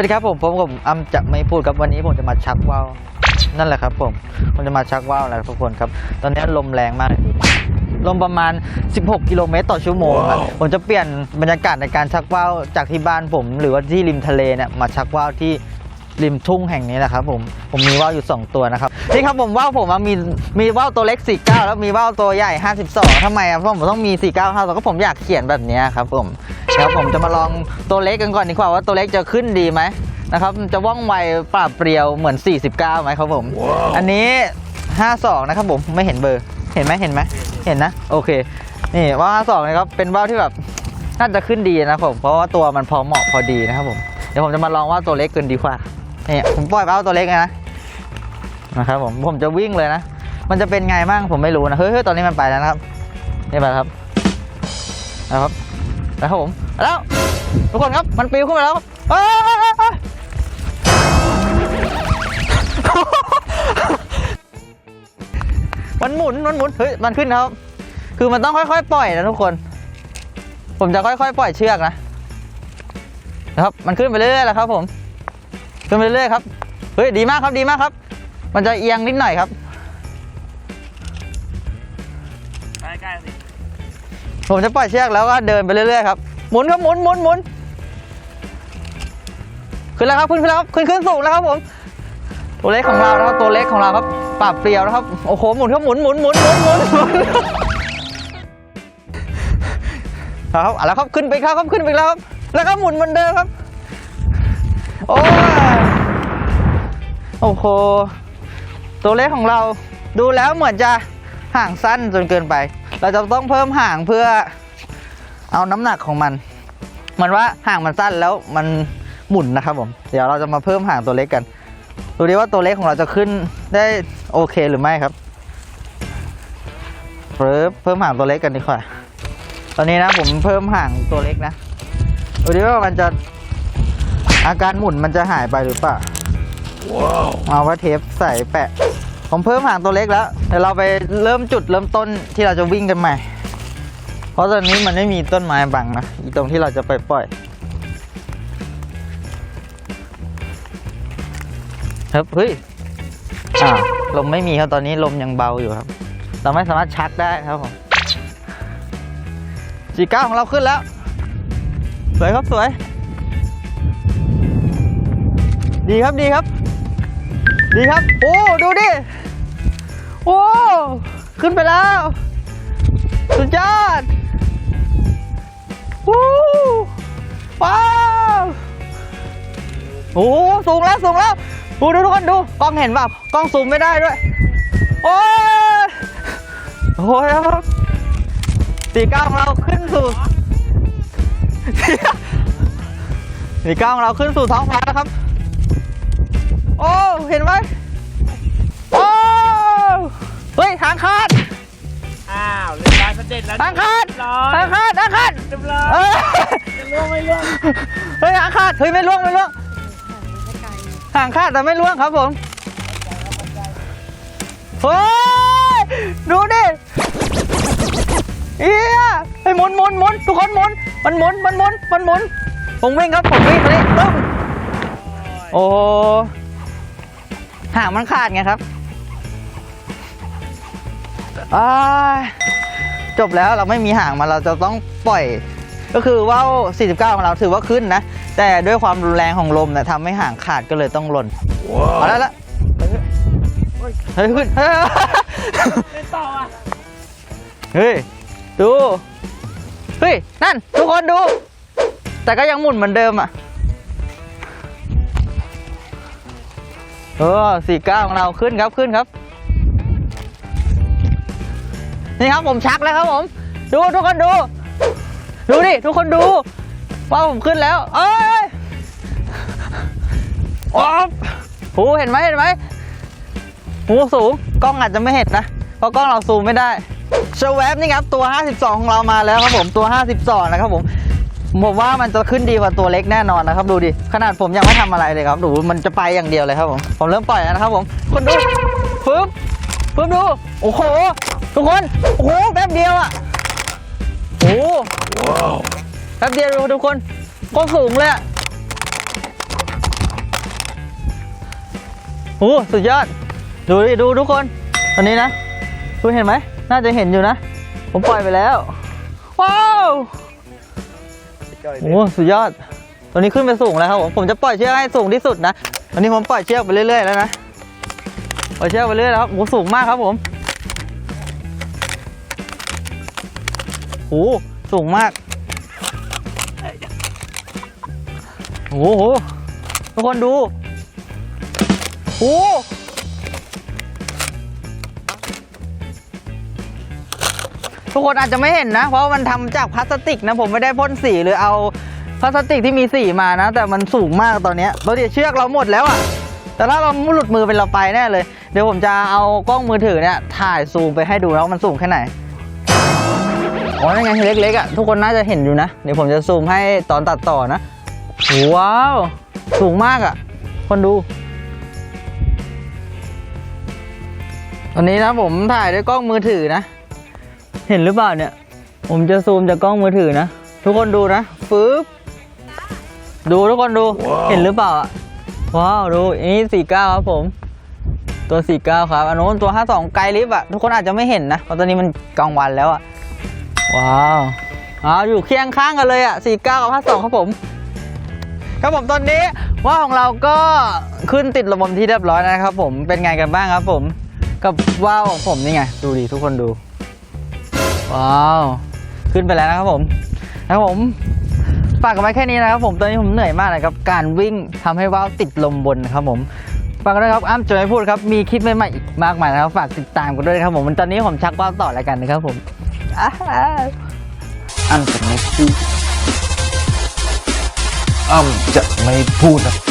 วัสดีครับผมผมผมอ้ำจะไม่พูดครับวันนี้ผมจะมาชักว่าวนั่นแหละครับ ผมผมจะมาชักว่าวแหละทุกคนครับ ตอนนี้ลมแรงมากเลยลมประมาณ 16 กิโลเมตรต่อชั่วโมงครับผมจะเปลี่ยนบรรยากาศในการชักว่าวจากที่บ้านผม หรือว่าที่ริมทะเลเนี่ยมาชักว่าวที่ริมทุ่งแห่งนี้แหละครับผมผมมีว่าวอยู่ 2 ตัวนะครับนี่ครับผมว่าวผมอะมีมีว่าวตัวเล็ก 49 แล้วมีว่าวตัวใหญ่ 52ทำไมอะเพราะผมต้องมี 49 52ก็ผมอยากเขียนแบบเนี้ยครับผม ครับผมจะมาลองตัวเล็กกันก่อนดีกว่าว่าตัวเล็กจะขึ้นดีไหมนะครับจะว่องไวปราบเปรียวเหมือน 49ไหมครับผมอันนี้ 52 นะครับผมไม่เห็นเบอร์เห็นไหมเห็นไหมเห็นนะโอเคนี่ว่า 52นะครับเป็นว่าวที่แบบน่าจะขึ้นดีนะครับผมเพราะว่าตัวมันพอเหมาะพอดีนะครับผมเดี๋ยวผมจะมาลองว่าตัวเล็กเกินดีกว่านี่ผมปล่อยว่าวตัวเล็กเลยนะนะครับผมผมจะวิ่งเลยนะ มันจะเป็นไงบ้างผมไม่รู้นะเฮ้ยเฮ้ยตอนนี้มันไปแล้วนะครับนี่ไปแล้วครับนะครับ แล้วครับผมแล้วทุกคนครับมันปิวขึ้นมาแล้วเออมันหมุนมันหมุนเฮ้ยมันขึ้นครับ คือมันต้องค่อยๆ ปล่อยนะทุกคน ผมจะค่อยๆ ปล่อยเชือกนะนะครับ มันขึ้นไปเรื่อยๆแล้วครับ ผมขึ้นไปเรื่อยๆครับเฮ้ยดีมากครับดีมากครับ มันจะเอียงนิดหน่อยครับ ผมจะปล่อยเชือกแล้วก็เดินไปเรื่อยๆครับ หมุนครับหมุนหมุนหมุนขึ้นแล้วครับขึ้นขึ้นแล้วครับขึ้นขึ้นสูงแล้วครับผม ตัวเล็กของเรานะครับตัวเล็กของเราครับปรับเปรียวนะครับ โอ้โห หมุนครับหมุนหมุนหมุนหมุนหมุนหมุนครับเอาละครับขึ้นไปครับครับขึ้นไปแล้วครับ แล้วก็หมุนเหมือนเดิมครับ โอ้โอ้โห ตัวเล็กของเราดูแล้วเหมือนจะห่างสั้นจนเกินไป เราจะต้องเพิ่มห่างเพื่อเอาน้ำหนักของมันเหมันว่าห่างมันสั้นแล้วมันหมุนนะครับผม เดี๋ยวเราจะมาเพิ่มห่างตัวเล็กกันดูดิว่าตัวเล็กของเราจะขึ้นได้โอเคหรือไม่ครับเพิ่มเพิ่มห่างตัวเล็กกันดีกว่า ตอนนี้นะผมเพิ่มห่างตัวเล็กนะดูดิว่ามันจะอาการหมุนมันจะหายไปหรือเปล่าเอาว่าเทปใส่แปะ ผมเพิ่มห่างตัวเล็กแล้วเดี๋ยวเราไปเริ่มจุดเริ่มต้นที่เราจะวิ่งกันใหม่ เพราะตอนนี้มันไม่มีต้นไม้บังนะตรงที่เราจะไปปล่อยครับเฮ้ยอ่าลมไม่มีครับตอนนี้ลมยังเบาอยู่ครับ เราไม่สามารถชักได้ครับผมจีก้าของเราขึ้นแล้ว สวยครับสวย ดีครับดีครับ ดีครับ โอ้ ดูดิ โอ้ ขึ้นไปแล้ว สุดยอดวู้ว้าวโอ้สูงแล้วสูงแล้วดูทุกคนดูกล้องเห็นเปล่ากล้องซูมไม่ได้ด้วย โอ้ยโอ้ยครับตีก้าของเราขึ้นสู่ตีก้าของเราขึ้นสู่ท้องฟ้าแล้วครับ โอ้ เห็นไหม งคาดอ้าวเรียบร้อยสำเร็จแล้วทางคาดเรียบร้อยทางคาดทางคาดเรียบร้อยเอ้ยจะล่วงไม่ล่วงเฮ้ยทางคาดเฮ้ยไม่ล่วงไม่ล่วงทางคาดแต่ไม่ล่วงครับผมเฮ้ยดูดิเอียเฮ้ยหมุนหมุนหมุนทุกคนหมุนมันหมุนมันหมุนมันหมุนผมวิ่งครับผมวิ่งมานี่ตึ้มโอ้ห่างมันขาดไงครับอ้าย จบแล้วเราไม่มีห่างมาเราจะต้องปล่อย ก็คือว่าว49 ของเราถือว่าขึ้นนะ แต่ด้วยความรุนแรงของลมเนี่ยทำให้ห่างขาดก็เลยต้องหล่นเอาแล้วละเฮ้ยขึ้นเฮ้ยเล่นต่ออะเฮ้ยดูเฮ้ยนั่นทุกคนดู แต่ก็ยังหมุนเหมือนเดิมอะเออสี่เก้าของเราขึ้นครับขึ้นครับ นี่ครับผมชักแล้วครับผม ดูทุกคนดู ดูดิทุกคนดูว่าผมขึ้นแล้ว เอ้ยโอ้โหเห็นไหมเห็นไหมหูสูงกล้องอาจจะไม่เห็นนะ เพราะกล้องเราซูมไม่ได้เชลแวบนี่ครับตัว 52 ของเรามาแล้วครับผมตัว 52 นะครับผมผมว่ามันจะขึ้นดีกว่าตัวเล็กแน่นอนนะครับ ดูดิขนาดผมยังไม่ทำอะไรเลยครับดูมันจะไปอย่างเดียวเลยครับผมผมเริ่มปล่อยแล้วนะครับผมคนดูปึ๊บ ปึ๊บดู โอ้โห ทุกคน โอ้โห แป๊บเดียวอะ โอ้โหแป๊บเดียวดูทุกคนก็สูงเลยอะโอ้สุดยอด ดูดิ ดูทุกคน ตอนนี้นะดูเห็นไหม น่าจะเห็นอยู่นะ ผมปล่อยไปแล้ว ว้าวโอ้สุดยอด ตอนนี้ขึ้นไปสูงแล้วครับผม ผมจะปล่อยเชือกให้สูงที่สุดนะ ตอนนี้ผมปล่อยเชือกไปเรื่อยๆแล้วนะ ปล่อยเชือกไปเรื่อยแล้วครับโอ้สูงมากครับผมโอ้สูงมากโอ้โหทุกคนดูโอ้ทุกคนอาจจะไม่เห็นนะ เพราะว่ามันทำจากพลาสติกนะ ผมไม่ได้พ่นสีหรือเอาพลาสติกที่มีสีมานะ แต่มันสูงมากตอนเนี้ยเราเดี๋ยวเชือกเราหมดแล้วอะ แต่ถ้าเราหลุดมือเป็นเราไปแน่เลย เดี๋ยวผมจะเอากล้องมือถือเนี่ยถ่ายซูมไปให้ดูนะว่ามันสูงแค่ไหนอ๋อนี่ไงเล็กๆอะทุกคนน่าจะเห็นอยู่นะ เดี๋ยวผมจะซูมให้ตอนตัดต่อนะว้าว สูงมากอะคนดู ตอนนี้นะผมถ่ายด้วยกล้องมือถือนะ เห็นหรือเปล่าเนี่ย ผมจะซูมจากกล้องมือถือนะ ทุกคนดูนะฟืบดูทุกคนดู เห็นหรือเปล่าอะ ว้าวดูอันนี้สี่เก้าครับผม ตัวสี่เก้าครับอันนู้นตัวห้าสองไกลลิฟต์อะทุกคนอาจจะไม่เห็นนะเพราะตอนนี้มันกลางวันแล้วอะว้าวอ้าวอยู่เคียงข้างกันเลยอะสี่เก้ากับห้าสองครับผมครับผมตอนนี้ว่าวของเราก็ขึ้นติดระบบที่เรียบร้อยนะครับผมเป็นไงกันบ้างครับผมกับว่าวของผมนี่ไงดูดิทุกคนดูว้าวขึ้นไปแล้วนะครับผมนะครับผม ฝากกันไว้แค่นี้นะครับผมตอนนี้ผมเหนื่อยมากเลยครับการวิ่งทำให้ว่าวติดลมบนนะครับผมฝากกันด้วยครับอ้ำจะไม่พูดครับมีคลิปใหม่ๆอีกมากมายนะครับฝากติดตามกันด้วยครับผมตอนนี้ผมชักว่าวต่อแล้วกันนะครับผมอ้ำจะไม่พูดอ้ำจะไม่พูดนะ